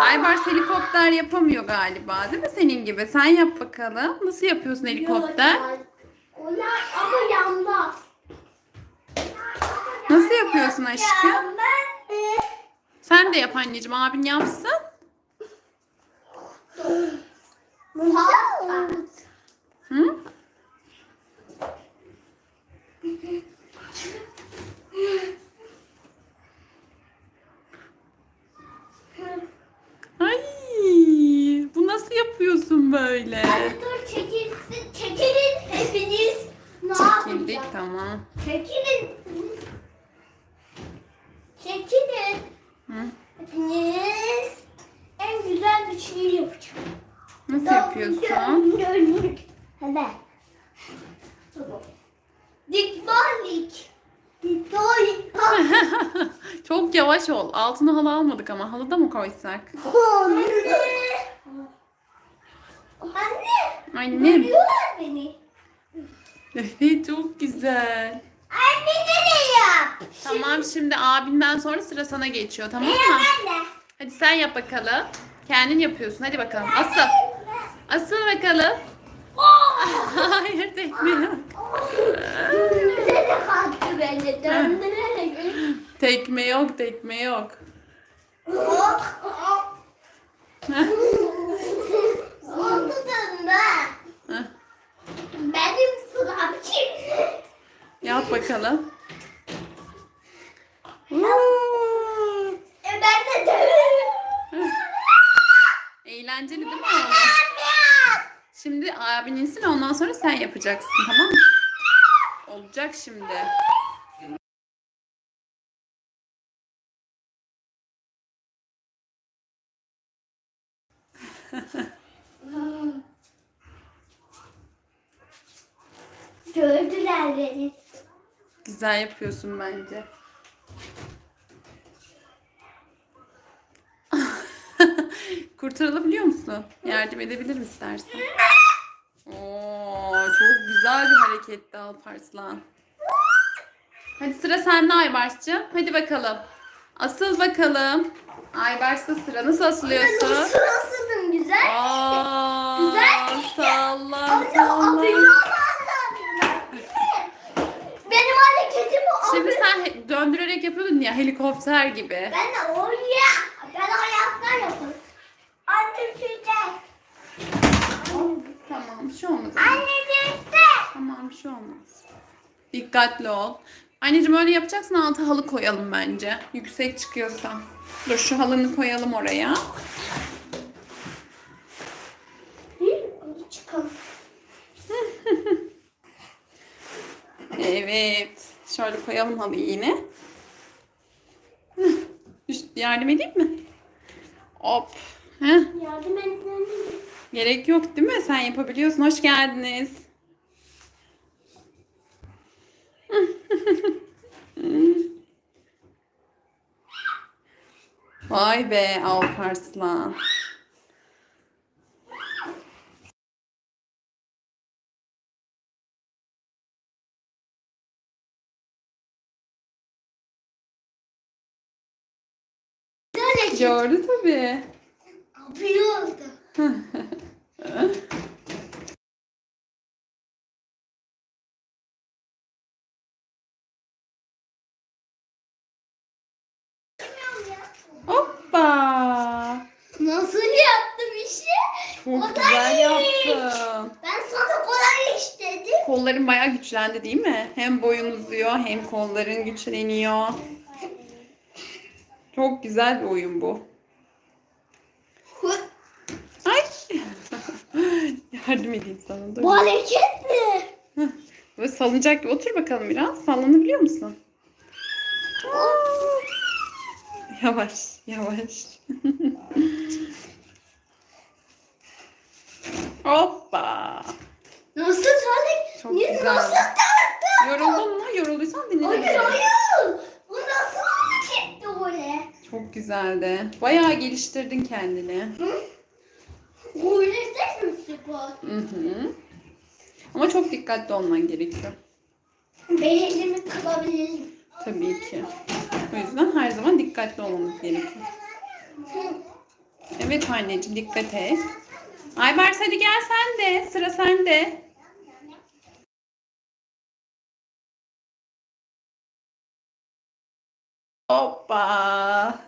Aybars helikopter yapamıyor galiba değil mi senin gibi? Sen yap bakalım. Nasıl yapıyorsun helikopter? Onlar ama yanda. Nasıl yapıyorsun aşkım? E, Sen de yap anneciğim abin yapsın. Hı? Ay, bu nasıl yapıyorsun böyle? Hadi dur çekilsin. Çekilin hepiniz. Ne Çekildik yapacağım? tamam. Çekilin. Çekilin. Hı? Hepiniz. En güzel bir şey yapacağım. Nasıl yapıyorsun? Hadi. Dikbarlik. Dikbarlik. Çok yavaş ol. Altına halı almadık ama halı da mı koysak? Anne. Anne. Annem. Görüyorlar beni. Evet çok güzel. Anne nereye? Tamam şimdi abinden sonra sıra sana geçiyor tamam mı? Anne. Hadi sen yap bakalım. Kendin yapıyorsun hadi bakalım. Asıl. Asıl bakalım. Hayır tekme kalktı beni? Döndürerek. Tekme yok tekme yok. Oldu Heh, Benim sıram. Yap bakalım. E ben de dönüyorum. Eğlenceli değil mi? Şimdi abin insin ondan sonra sen yapacaksın tamam mı? Olacak şimdi. Gördüler beni. Güzel yapıyorsun bence. Kurtarılabiliyor musun? Yardım edebilirim istersen. Oo, çok güzel bir hareketti Alparslan. Hadi sıra sende Aybars'cığım. Hadi bakalım. Asıl bakalım. Aybars'ta sıra. Nasıl asılıyorsun? Sırasının güzel. Aa, Güzel. Salla salla. abone Benim hareketimi He- döndürerek yapıyordun ya helikopter gibi. Ben de oraya. Ben ayaklar yaparım. Anne süper. Tamam bir şey olmaz. Anne düştü. Tamam bir şey olmaz. Dikkatli ol. Anneciğim öyle yapacaksan altı halı koyalım bence. Yüksek çıkıyorsa. Dur şu halını koyalım oraya. Çıkalım. Evet. Şöyle koyalım halıyı yine. Üst- Yardım edeyim mi? Hop. Heh. Yardım edin. Gerek yok değil mi? Sen yapabiliyorsun. Hoş geldiniz. Vay be Alparslan. Gördü tabii. yapıyordu. Hoppa. Nasıl yaptım işi? Çok da güzel yaptın. Ben sana kolay iş dedim. Kolların bayağı güçlendi değil mi? Hem boyun uzuyor hem kolların güçleniyor. Çok güzel bir oyun bu. Ay. Yardım edeyim sana. Dur. Bu hareket mi? Böyle salınacak gibi. Otur bakalım biraz. Sallanabiliyor musun? Yavaş, yavaş. Hoppa. Nasıl hareket? Çok Niye güzel. nasıl tarttın? Yoruldun mu? Yorulduysan Hayır dinlenebiliriz. hayır. Bu nasıl hareketti öyle? Çok güzeldi. Bayağı geliştirdin kendini. Öyle değil mi spor? Hı hı. Ama çok dikkatli olman gerekiyor. Ben elimi kırabilirim. Tabii ki. O yüzden her zaman dikkatli olmamız gerekiyor. Evet anneciğim dikkat et. Aybars hadi gel sen de. Sıra sende. Hoppa.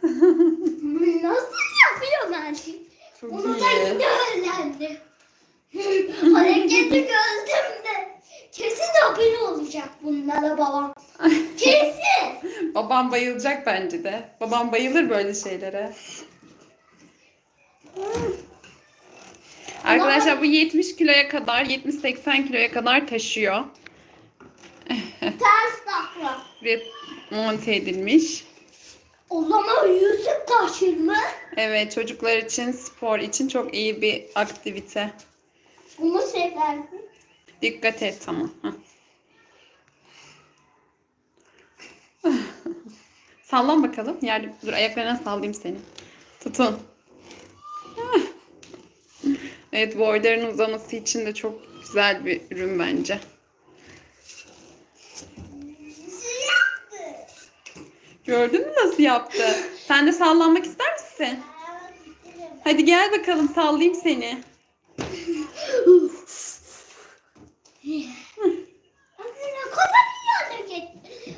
Nasıl yapıyor ben şimdi? Çok Bunu da iyi. yine öğrendim. Hareketi gördüm Kesin abone olacak bunlara babam. Kesin. Babam bayılacak bence de. Babam bayılır böyle şeylere. Arkadaşlar bu 70 kiloya kadar, 70-80 kiloya kadar taşıyor. Ters takla. Ve monte edilmiş. O zaman yüzük taşır mı? Evet çocuklar için, spor için çok iyi bir aktivite. Bunu severdim. Dikkat et tamam. Sallan bakalım. Yerde, dur ayaklarına sallayayım seni. Tutun. Evet boyların uzaması için de çok güzel bir ürün bence. Gördün mü nasıl yaptı? Sen de sallanmak ister misin? Hadi gel bakalım sallayayım seni.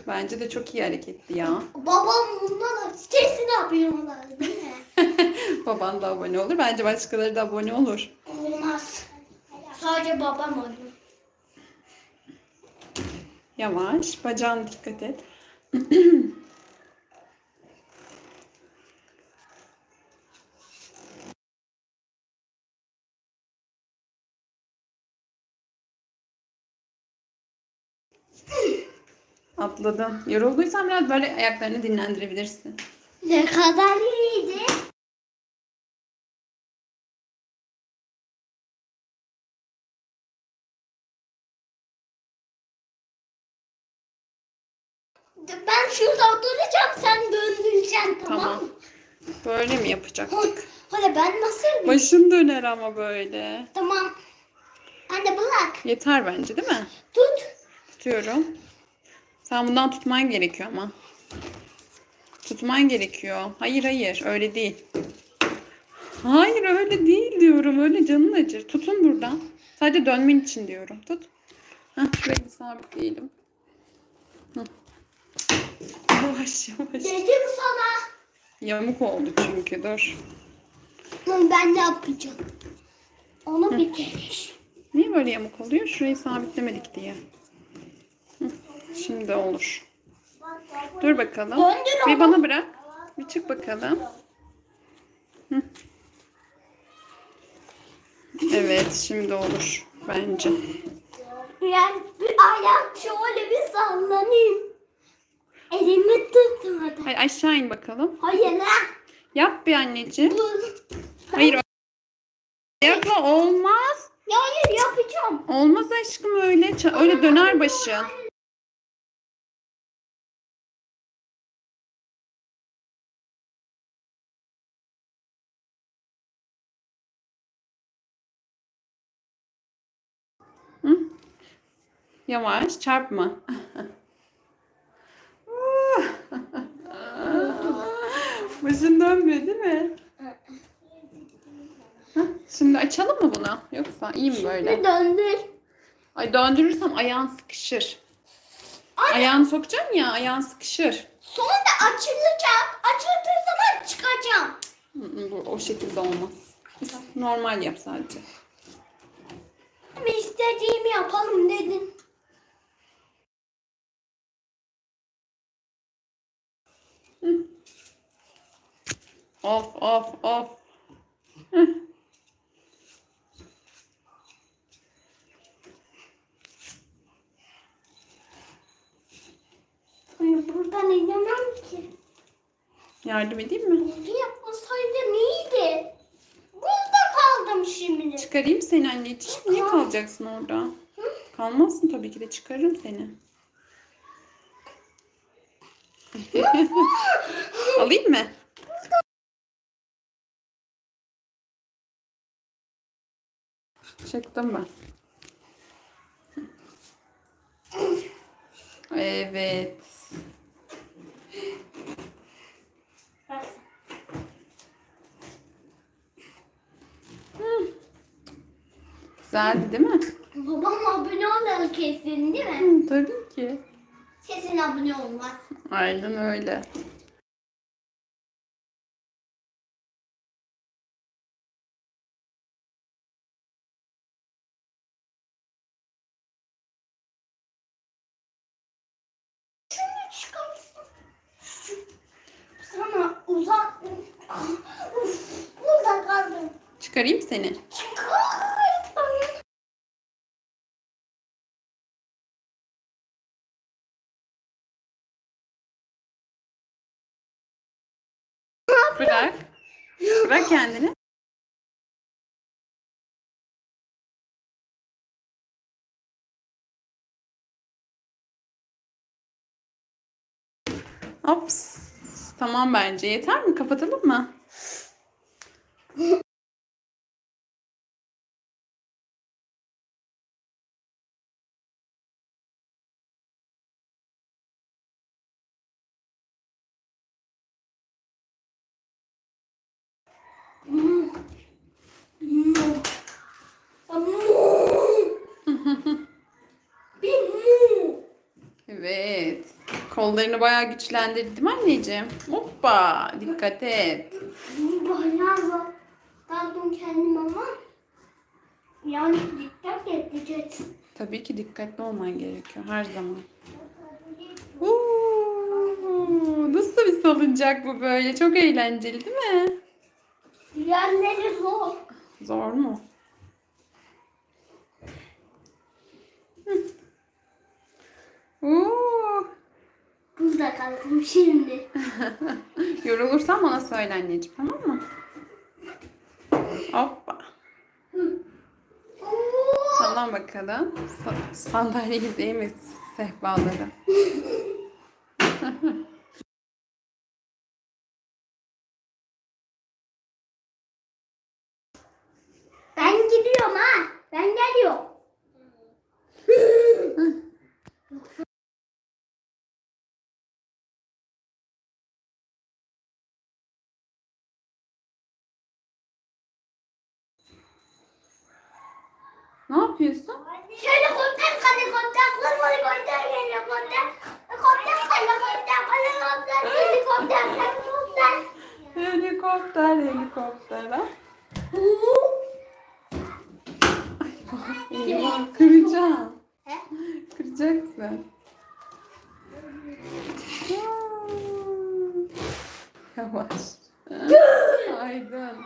Bence de çok iyi hareketti ya. Babam bundan kesin abone olar değil mi? Baban da abone olur. Bence başkaları da abone olur. Olmaz. Sadece babam olur. Yavaş. Bacağına dikkat et. Atladın. Yorulduysan biraz böyle ayaklarını dinlendirebilirsin. Ne kadar iyiydi. Ben şurada duracağım sen döndüreceksin tamam, Tamam. mı? Böyle mi yapacaktık? Hadi ben nasıl? Başın döner ama böyle. Tamam. Anne bırak. Yeter bence değil mi? Tut. Tutuyorum. Sen bundan tutman gerekiyor ama. Tutman gerekiyor. Hayır hayır öyle değil. Hayır öyle değil diyorum. Öyle canın acır. Tutun buradan. Sadece dönmen için diyorum. Tut. Heh, şurayı bir sabitleyelim. Heh. Yavaş yavaş. Dedim sana. Yamuk oldu çünkü dur. Hı, Ben ne yapacağım? Onu bitir. Niye böyle yamuk oluyor? Şurayı sabitlemedik diye. Şimdi olur. Dur bakalım. Bir bana bırak. Bir çık bakalım. Hı. Evet şimdi olur bence. Yani bir ayak şöyle bir sallanayım. Elimi tutun hadi. Hayır aşağı in bakalım. Hayır lan. Yap bir anneciğim. Hayır. Ayakla olmaz. Ya hayır yapacağım. Olmaz aşkım öyle. Öyle döner başın. Yavaş çarpma. Başın dönmüyor değil mi? Şimdi açalım mı bunu? Yoksa iyi mi böyle? Bir döndür. Ay döndürürsem ayağın sıkışır. Ayağını sokacağım ya ayağın sıkışır. Sonra açılacak. Açıldığı zaman çıkacağım. Hı hı, Bu o şekilde olmaz. Normal yap sadece. Ama istediğimi yapalım dedin. Of of of. Buradan inemem ki. Yardım edeyim mi? Bunu yapmasaydı neydi? Burada kaldım şimdi. Çıkarayım seni anneciğim. Niye kalacaksın orada? Kalmazsın tabii ki de çıkarırım seni. Alayım mı? Çektim ben. Evet. Güzeldi değil mi? Babam abone olmalı kesin değil mi? Hı, tabii ki. Kesin abone olmaz. Aynen öyle. Şunu çıkarırsın. Şu- Sana uzak. Uf, Burada kaldım. Çıkarayım seni. Çıkar. Bırak. Bırak kendini. Ops. Tamam bence. Yeter mi? Kapatalım mı? Mu. Mu. Mu. Bir mu. Evet. Kollarını bayağı güçlendirdi değil mi anneciğim? Hoppa. Dikkat et. Bayağı. Kaldım kendim ama. Yani dikkat edeceğiz. Tabii ki dikkatli olman gerekiyor her zaman. Oo, nasıl bir salıncak bu böyle? Çok eğlenceli değil mi? Yerleri zor. Zor mu? Hı. Oo, Kaldım şimdi. yorulursan bana söyle anneciğim tamam mı? Hoppa. Sallan bakalım. Sa- sandalyeyi değil mi sehpaları? yapıyorsun? Şöyle kontak kalı kontak kırmalı kontak kalı kontak kontak kalı kontak kalı kontak helikopter helikopter helikopter helikopter ha? Eyvah kıracağım. He? Kıracaksın. Yavaş. Aydın.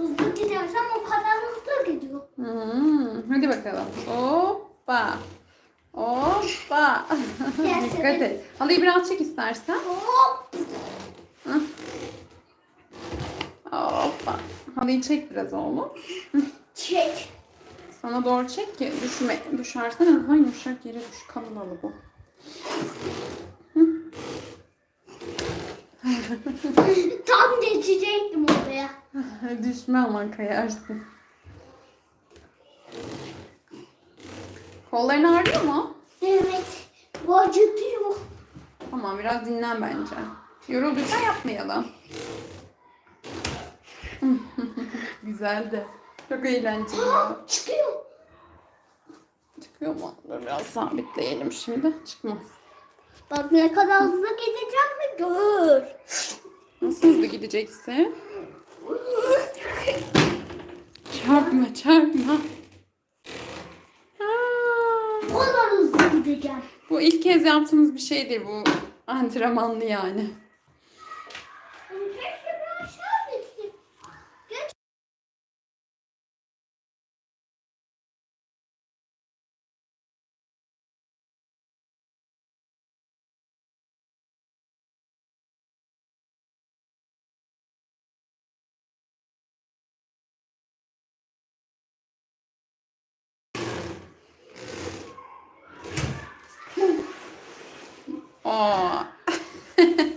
Hızlı gidersem o kadar hızlı gidiyor. Hmm, hadi bakalım. Hoppa. Hoppa. Dikkat et. Halıyı biraz çek istersen. Hop. Hı. Hoppa. Halıyı çek biraz oğlum. Çek. Sana doğru çek ki düşme, düşersen en azından yumuşak yere düş. Kalın halı bu. Tam geçecektim oraya. Düşme aman kayarsın. Kolların ağrıyor mu? Evet. Bu acıtıyor. Tamam biraz dinlen bence. Yorulduysan yapmayalım. Güzeldi. Çok eğlenceli. Çıkıyor. Çıkıyor mu? Dur biraz sabitleyelim şimdi. Çıkmaz. Bak ne kadar hızlı gideceğim mi gör. Nasıl hızlı gideceksin? Çarpma çarpma. O kadar hızlı gideceğim. bu ilk kez yaptığımız bir şeydir bu. Antrenmanlı yani. 哦。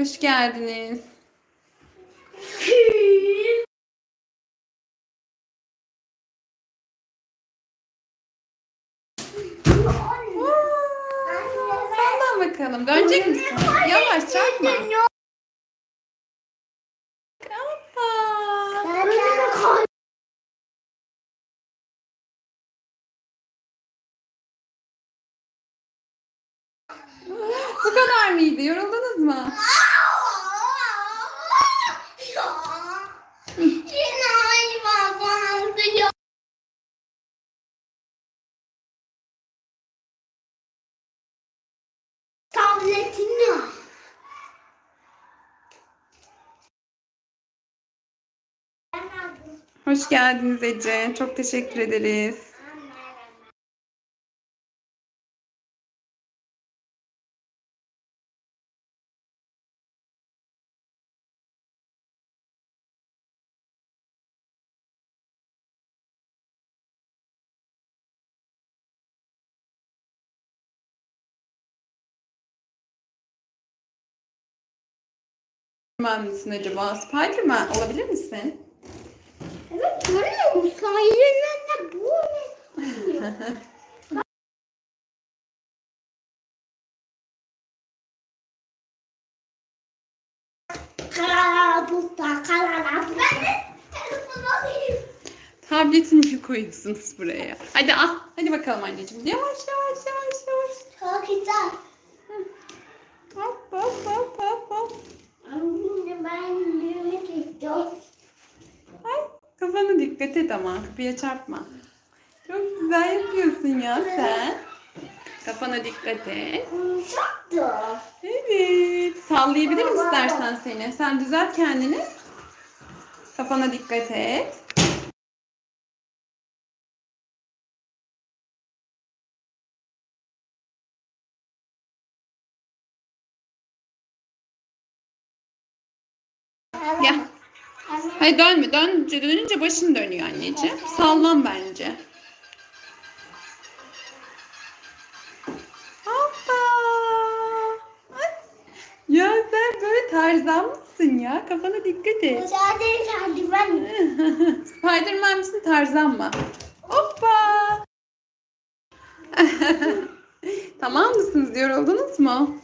Hoş geldiniz. Bakalım. Dönecek misin? Yavaş çarpma. Hoppa. Bu kadar mıydı? Yoruldunuz mu? Yine hayvan vardı ya. Tabletini al. Ben aldım. Hoş geldiniz Ece. Çok teşekkür ederiz. Spiderman misin acaba? Spiderman olabilir misin? Evet görüyor musun? Ayrıca bu ne? Karabutta, karabutta. Ben de telefonu alayım. Tabletini koyuyorsunuz buraya? Hadi ah, hadi bakalım anneciğim. Yavaş yavaş yavaş yavaş. Çok güzel. Hop hop hop hop hop. Anne ben yürümek istiyorum. Kafana dikkat et ama kapıya çarpma. Çok güzel yapıyorsun ya sen. Kafana dikkat et. Evet. Sallayabilirim istersen seni. Sen düzelt kendini. Kafana dikkat et. Gel. Hayır dönme. Dönünce, dönünce başın dönüyor anneciğim. Sallan bence. Hoppa. Ya sen böyle tarzan mısın ya? Kafana dikkat et. Müsaade hadi ben. Spiderman Tarzan mı? Hoppa. tamam mısınız? Yoruldunuz mu?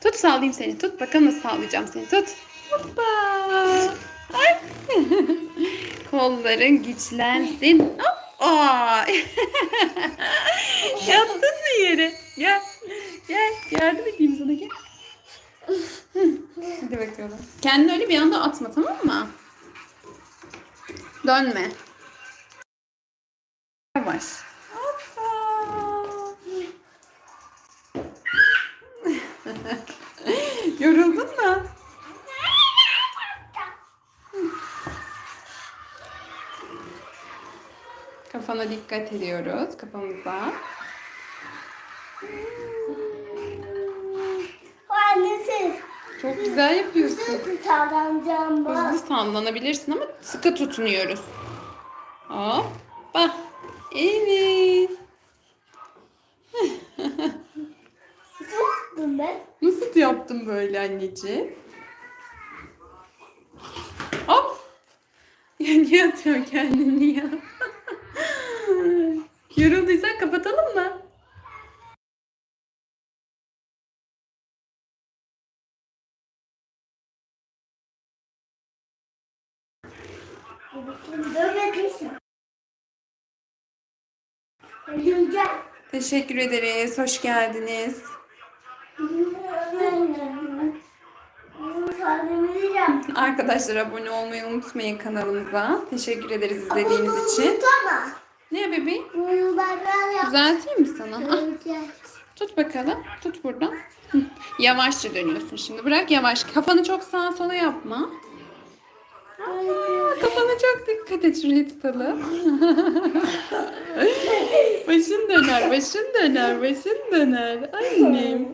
Tut sallayayım seni. Tut bakalım nasıl sallayacağım seni. Tut. Hoppa. Ay. Kolların güçlensin. Hoppa. Yattın mı yere? Gel. Gel. Yardım edeyim sana gel. Hadi bakalım. Kendini öyle bir anda atma tamam mı? Dönme. Yavaş. Hoppa. Yoruldun mu? Kafana dikkat ediyoruz. Kafamıza. Annesiz. Çok güzel yapıyorsun. Bak. Hızlı sallanabilirsin ama sıkı tutunuyoruz. Hoppa. Evet. Tuttum ben. Nasıl yaptın böyle anneciğim? Hop. Ya niye atıyorsun kendini ya? Yorulduysan kapatalım mı? Teşekkür ederiz. Hoş geldiniz. Arkadaşlar abone olmayı unutmayın kanalımıza. Teşekkür ederiz izlediğiniz için. Ne bebeğim? Düzelteyim mi sana? Ah, tut bakalım. Tut buradan. Hı. Yavaşça dönüyorsun şimdi. Bırak yavaş. Kafanı çok sağa sola yapma. Aa, kafana çok dikkat et. Şurayı tutalım. başın döner, başın döner, başın döner. Annem.